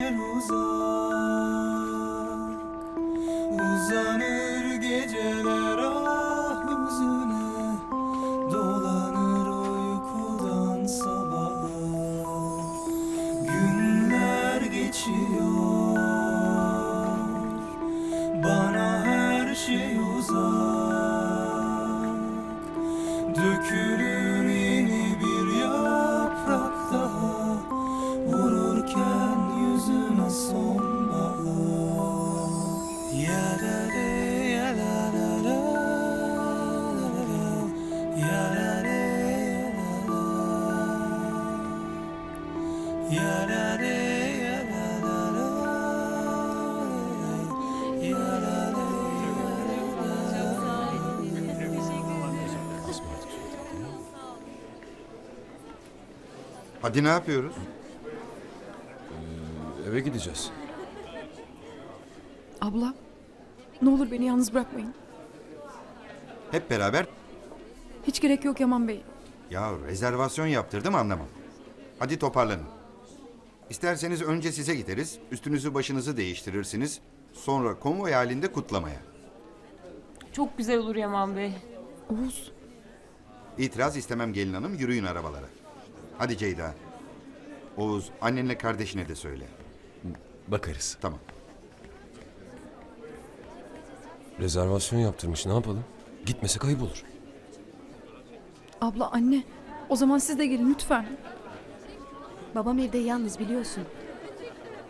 uzak Uzanır Hadi ne yapıyoruz? Eve gideceğiz. Abla, ne olur beni yalnız bırakmayın. Hep beraber Hiç gerek yok Yaman Bey. ya rezervasyon yaptırdım anlamam. Hadi toparlanın. İsterseniz önce size gideriz, üstünüzü başınızı değiştirirsiniz. Sonra konvoy halinde kutlamaya. Çok güzel olur Yaman Bey. Oğuz, İtiraz istemem gelin hanım, yürüyün arabalara. Hadi Ceyda. Oğuz, annenle kardeşine de söyle. Bakarız. Tamam. Rezervasyon yaptırmış ne yapalım? Gitmesek ayıp olur. abla, anne. O zaman siz de gelin lütfen. Babam evde yalnız biliyorsun.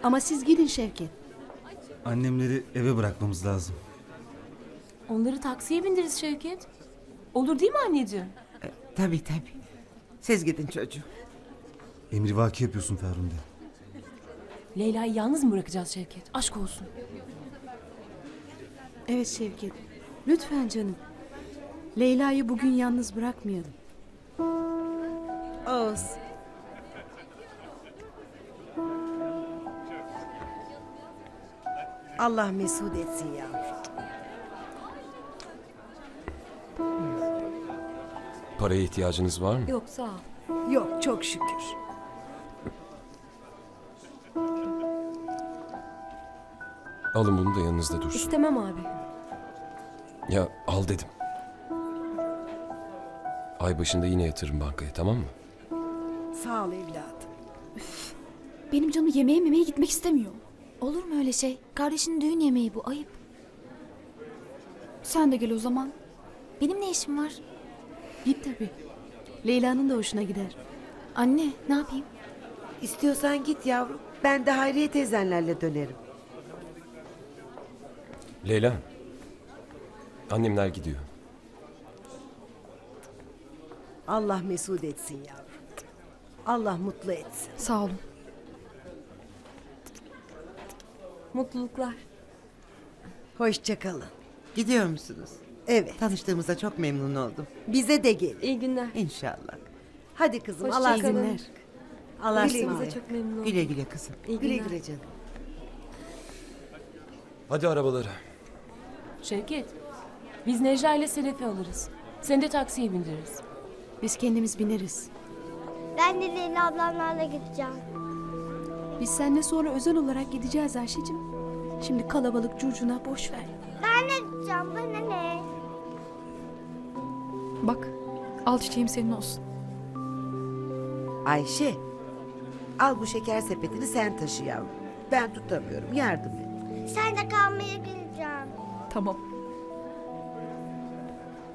Ama siz gidin Şevket. Annemleri eve bırakmamız lazım. Onları taksiye bindiririz Şevket. Olur değil mi anneciğim? Tabii tabii. Siz gidin çocuğum. Emri vaki yapıyorsun Ferhunde. Leyla'yı yalnız mı bırakacağız Şevket? Aşk olsun. Evet Şevket. Lütfen canım. Leyla'yı bugün yalnız bırakmayalım. Oğuz. Allah mesut etsin yavrum. Paraya ihtiyacınız var mı? Yok sağ ol. Yok çok şükür. Alın bunu da yanınızda dursun. İstemem abi. Ya al dedim. Ay başında yine yatırırım bankaya tamam mı? Sağ ol evladım. Benim canım yemeğe memeye gitmek istemiyor. Olur mu öyle şey? Kardeşinin düğün yemeği bu ayıp. Sen de gel o zaman. Benim ne işim var? Git tabii. Leyla'nın da hoşuna gider. Anne ne yapayım? İstiyorsan git yavrum. Ben de Hayriye teyzenlerle dönerim. Leyla. Annemler gidiyor. Allah mesut etsin yavrum. Allah mutlu etsin. Sağ olun. Mutluluklar. Hoşça kalın. Gidiyor musunuz? Evet. Tanıştığımıza çok memnun oldum. Bize de gelin. İyi günler. İnşallah. Hadi kızım. Hoşça Allah'a kalın. günler. Bize ısmarladık. çok memnun oldum. Güle güle kızım. İyi Güle günler. güle canım. Hadi arabalara. Şevket. Biz Necla ile Sedef'i alırız. Seni de taksiye bindiririz. Biz kendimiz bineriz. Ben de Leyla ablamlarla gideceğim. Biz seninle sonra özel olarak gideceğiz Ayşe'cim. Şimdi kalabalık curcuna boş ver. Ben de gideceğim. Bana ne? Bak, al çiçeğim senin olsun. Ayşe. Al bu şeker sepetini sen taşı yavrum. Ben tutamıyorum. Yardım et. Sen de kalmaya geleceğim. Tamam,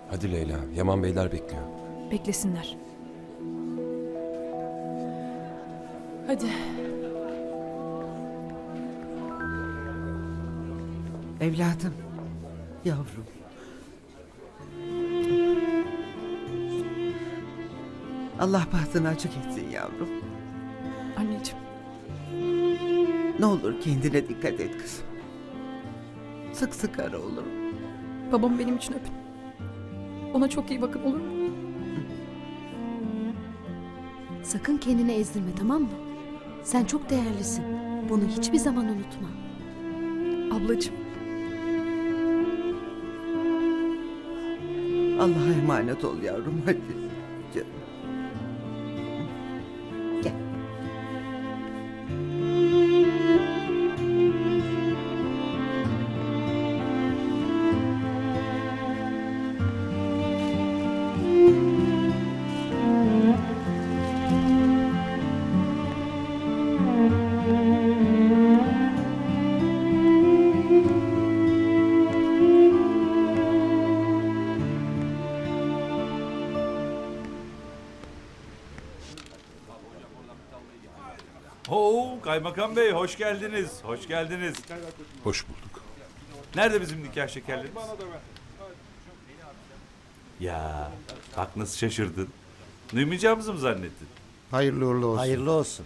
Hadi Leyla. Yaman Beyler bekliyor. beklesinler. Hadi. Evladım. Yavrum. Allah bahtını açık etsin yavrum. Anneciğim, Ne olur kendine dikkat et kızım. Sık sık ara olur. mu? babamı benim için öpün. Ona çok iyi bakın olur mu? Sakın kendini ezdirme tamam mı? Sen çok değerlisin. Bunu hiçbir zaman unutma. Ablacığım, Allah'a emanet ol yavrum hadi. Canım. Kaymakam bey hoş geldiniz. Hoş geldiniz. Hoş bulduk. Nerede bizim nikah şekerlerimiz? Ya bak nasıl şaşırdın. Duymayacağımızı mı zannettin? Hayırlı uğurlu olsun. Hayırlı olsun.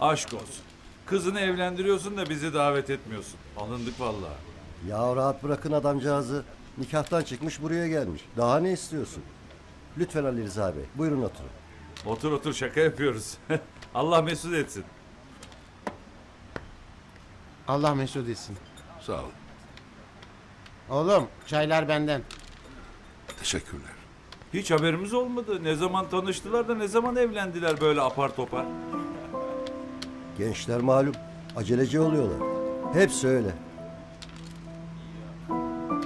Aşk olsun. Kızını evlendiriyorsun da bizi davet etmiyorsun. Alındık vallahi. Ya rahat bırakın adamcağızı. Nikahtan çıkmış buraya gelmiş. Daha ne istiyorsun? Lütfen Ali Rıza Bey. Buyurun oturun. Otur otur şaka yapıyoruz. Allah mesut etsin. Allah mesut etsin. Sağ ol. Oğlum çaylar benden. Teşekkürler. Hiç haberimiz olmadı. Ne zaman tanıştılar da ne zaman evlendiler böyle apar topar. Gençler malum. Aceleci oluyorlar. Hepsi öyle.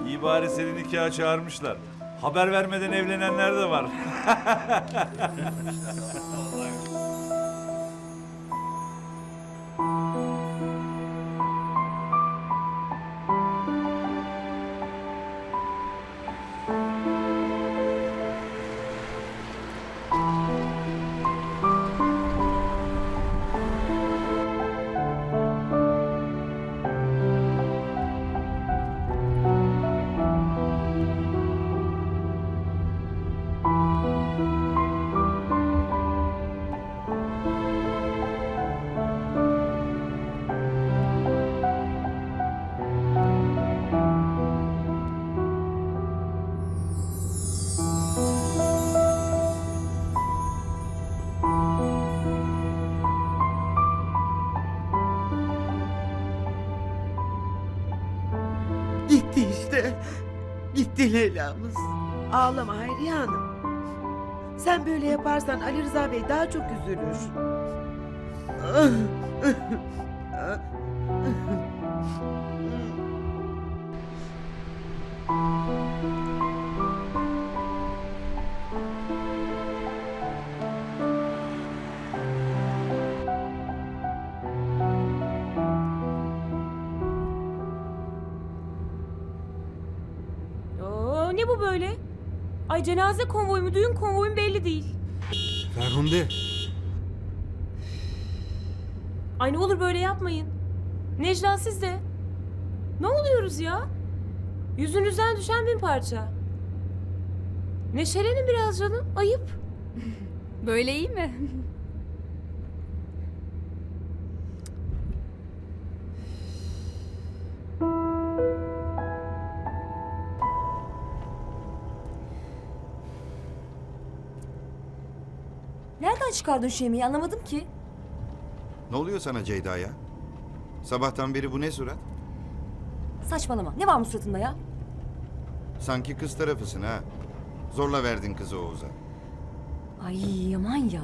İyi bari seni nikaha çağırmışlar. Haber vermeden evlenenler de var. Leyla'mız. Ağlama Hayriye Hanım. Sen böyle yaparsan Ali Rıza Bey daha çok üzülür. ne bu böyle? Ay cenaze konvoyu mu düğün konvoyu mu belli değil. Ferhunde. Ay ne olur böyle yapmayın. Necla siz de. Ne oluyoruz ya? Yüzünüzden düşen bin parça. Neşelenin biraz canım. Ayıp. Böyle iyi mi? Çıkardın şu yemeği anlamadım ki. Ne oluyor sana Ceyda ya? Sabahtan beri bu ne surat? Saçmalama. Ne var mı suratında ya? Sanki kız tarafısın ha. Zorla verdin kızı Oğuz'a. Ay aman ya.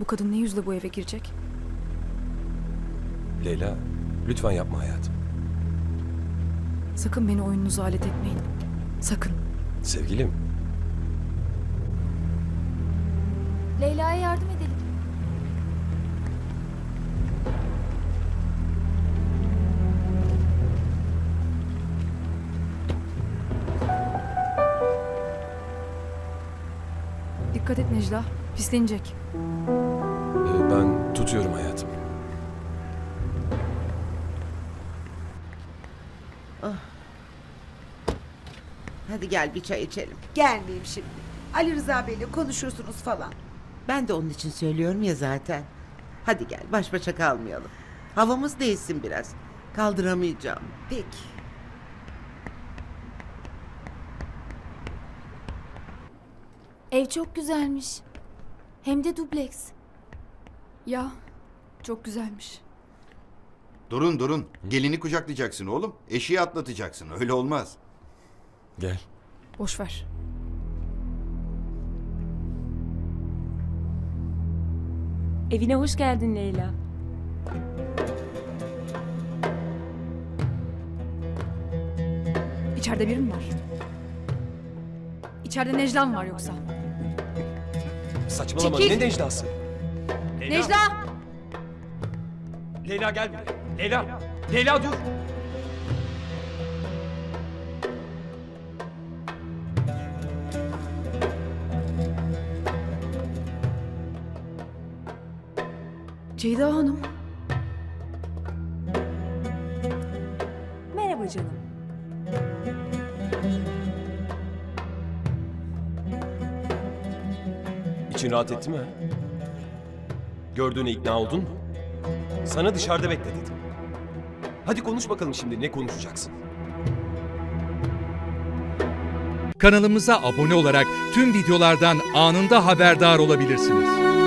Bu kadın ne yüzle bu eve girecek? Leyla, lütfen yapma hayatım. Sakın beni oyununuza alet etmeyin. Sakın. Sevgilim, Leyla'ya yardım edelim. Dikkat et Necla. Pislenecek. e, ben tutuyorum hayatım. Hadi gel bir çay içelim. Gelmeyeyim şimdi. Ali Rıza Bey'le konuşursunuz falan. Ben de onun için söylüyorum ya zaten. Hadi gel baş başa kalmayalım. Havamız değilsin biraz. Kaldıramayacağım. Peki. Ev çok güzelmiş. Hem de dubleks. Ya çok güzelmiş. Durun durun. Gelini kucaklayacaksın oğlum. Eşiği atlatacaksın. Öyle olmaz. Gel. Boş ver. Evine hoş geldin Leyla. İçeride biri mi var? İçeride Necla mı var yoksa? Saçmalama, Çekil. ne Necla'sı? Necla! Leyla gel. Leyla. Leyla dur. Ceyda Hanım. Merhaba canım. İçin rahat etti mi? ha? Gördüğüne ikna oldun mu? Sana dışarıda bekle dedim. Hadi konuş bakalım şimdi ne konuşacaksın? Kanalımıza abone olarak tüm videolardan anında haberdar olabilirsiniz.